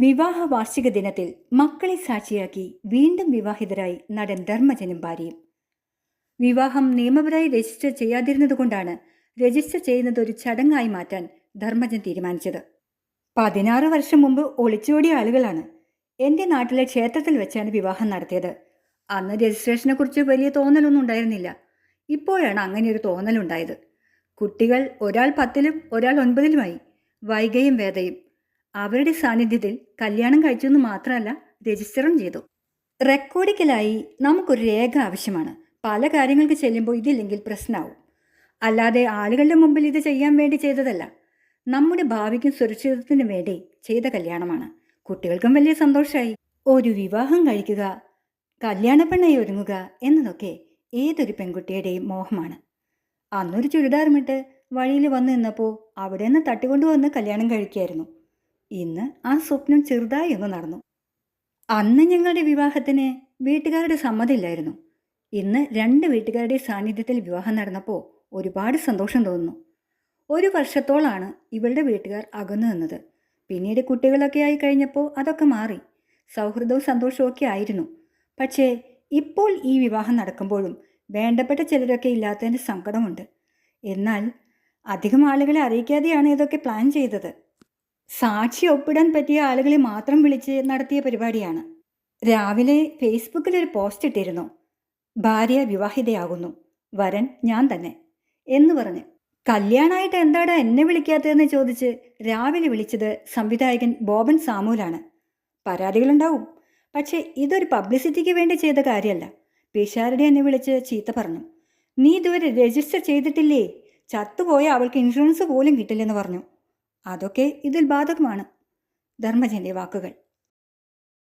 വിവാഹ വാർഷിക ദിനത്തിൽ മക്കളെ സാക്ഷിയാക്കി വീണ്ടും വിവാഹിതരായി നടൻ ധർമ്മജനും ഭാര്യയും. വിവാഹം നിയമപരമായി രജിസ്റ്റർ ചെയ്യാതിരുന്നതുകൊണ്ടാണ് രജിസ്റ്റർ ചെയ്യുന്നത് ഒരു ചടങ്ങായി മാറ്റാൻ ധർമ്മജൻ തീരുമാനിച്ചത്. പതിനാറ് വർഷം മുമ്പ് ഒളിച്ചോടിയ ആളുകളാണ് എന്റെ നാട്ടിലെ ക്ഷേത്രത്തിൽ വെച്ചാണ് വിവാഹം നടത്തിയത്. അന്ന് രജിസ്ട്രേഷനെ കുറിച്ച് വലിയ തോന്നലൊന്നും ഉണ്ടായിരുന്നില്ല. ഇപ്പോഴാണ് അങ്ങനെ ഒരു തോന്നലുണ്ടായത്. കുട്ടികൾ ഒരാൾ പത്തിലും ഒരാൾ ഒൻപതിലുമായി വൈകയും വേദയും അവരുടെ സാന്നിധ്യത്തിൽ കല്യാണം കഴിച്ചു എന്ന് മാത്രമല്ല രജിസ്റ്ററും ചെയ്തു. റെക്കോർഡിക്കലായി നമുക്കൊരു രേഖ ആവശ്യമാണ്. പല കാര്യങ്ങൾക്ക് ചെല്ലുമ്പോൾ ഇതില്ലെങ്കിൽ പ്രശ്നമാവും. അല്ലാതെ ആളുകളുടെ മുമ്പിൽ ഇത് ചെയ്യാൻ വേണ്ടി ചെയ്തതല്ല. നമ്മുടെ ഭാവിക്കും സുരക്ഷിതത്വത്തിനും വേണ്ടി ചെയ്ത കല്യാണമാണ്. കുട്ടികൾക്കും വലിയ സന്തോഷമായി. ഒരു വിവാഹം കഴിക്കുക കല്യാണപ്പെണ്ണായി ഒരുങ്ങുക എന്നതൊക്കെ ഏതൊരു പെൺകുട്ടിയുടെയും മോഹമാണ്. അന്നൊരു ചുരിദാറുമിട്ട് വഴിയിൽ വന്നു നിന്നപ്പോൾ അവിടെ നിന്ന് തട്ടിക്കൊണ്ടുവന്ന് കല്യാണം കഴിക്കുകയായിരുന്നു. ഇന്ന് ആ സ്വപ്നം ചെറുതായി ഒന്ന് നടന്നു. അന്ന് ഞങ്ങളുടെ വിവാഹത്തിന് വീട്ടുകാരുടെ സമ്മതമില്ലായിരുന്നു ഇന്ന് രണ്ട് വീട്ടുകാരുടെ സാന്നിധ്യത്തിൽ വിവാഹം നടന്നപ്പോൾ ഒരുപാട് സന്തോഷം തോന്നുന്നു. ഒരു വർഷത്തോളാണ് ഇവളുടെ വീട്ടുകാർ അകന്നു നിന്നത്. പിന്നീട് കുട്ടികളൊക്കെ ആയി കഴിഞ്ഞപ്പോൾ അതൊക്കെ മാറി. സൗഹൃദവും സന്തോഷവും ഒക്കെ ആയിരുന്നു. പക്ഷേ ഇപ്പോൾ ഈ വിവാഹം നടക്കുമ്പോഴും വേണ്ടപ്പെട്ട ചിലരൊക്കെ ഇല്ലാത്തതിന്റെ സങ്കടമുണ്ട്. എന്നാൽ അധികം ആളുകളെ അറിയിക്കാതെയാണ് ഇതൊക്കെ പ്ലാൻ ചെയ്തത്. സാക്ഷി ഒപ്പിടാൻ പറ്റിയ ആളുകളെ മാത്രം വിളിച്ച് നടത്തിയ പരിപാടിയാണ്. രാവിലെ ഫേസ്ബുക്കിൽ ഒരു പോസ്റ്റ് ഇട്ടിരുന്നു. ഭാര്യ വിവാഹിതയാകുന്നു. വരൻ ഞാൻ തന്നെ. എന്ന് പറഞ്ഞ്. കല്യാണമായിട്ട് എന്താടാ എന്നെ വിളിക്കാത്തതെന്ന് ചോദിച്ച് രാവിലെ വിളിച്ചത് സംവിധായകൻ ബോബൻ സാമൂലാണ്. പരാതികളുണ്ടാവും. പക്ഷേ ഇതൊരു പബ്ലിസിറ്റിക്ക് വേണ്ടി ചെയ്ത കാര്യമല്ല. പിഷാരുടെ എന്നെ വിളിച്ച് ചീത്ത പറഞ്ഞു. നീ ഇതുവരെ രജിസ്റ്റർ ചെയ്തിട്ടില്ലേ? ചത്തുപോയ അവൾക്ക് ഇൻഷുറൻസ് പോലും കിട്ടില്ലെന്ന് പറഞ്ഞു. അതൊക്കെ ഇതിൽ ബാധകമാണ്. ധർമ്മജന്റെ വാക്കുകൾ.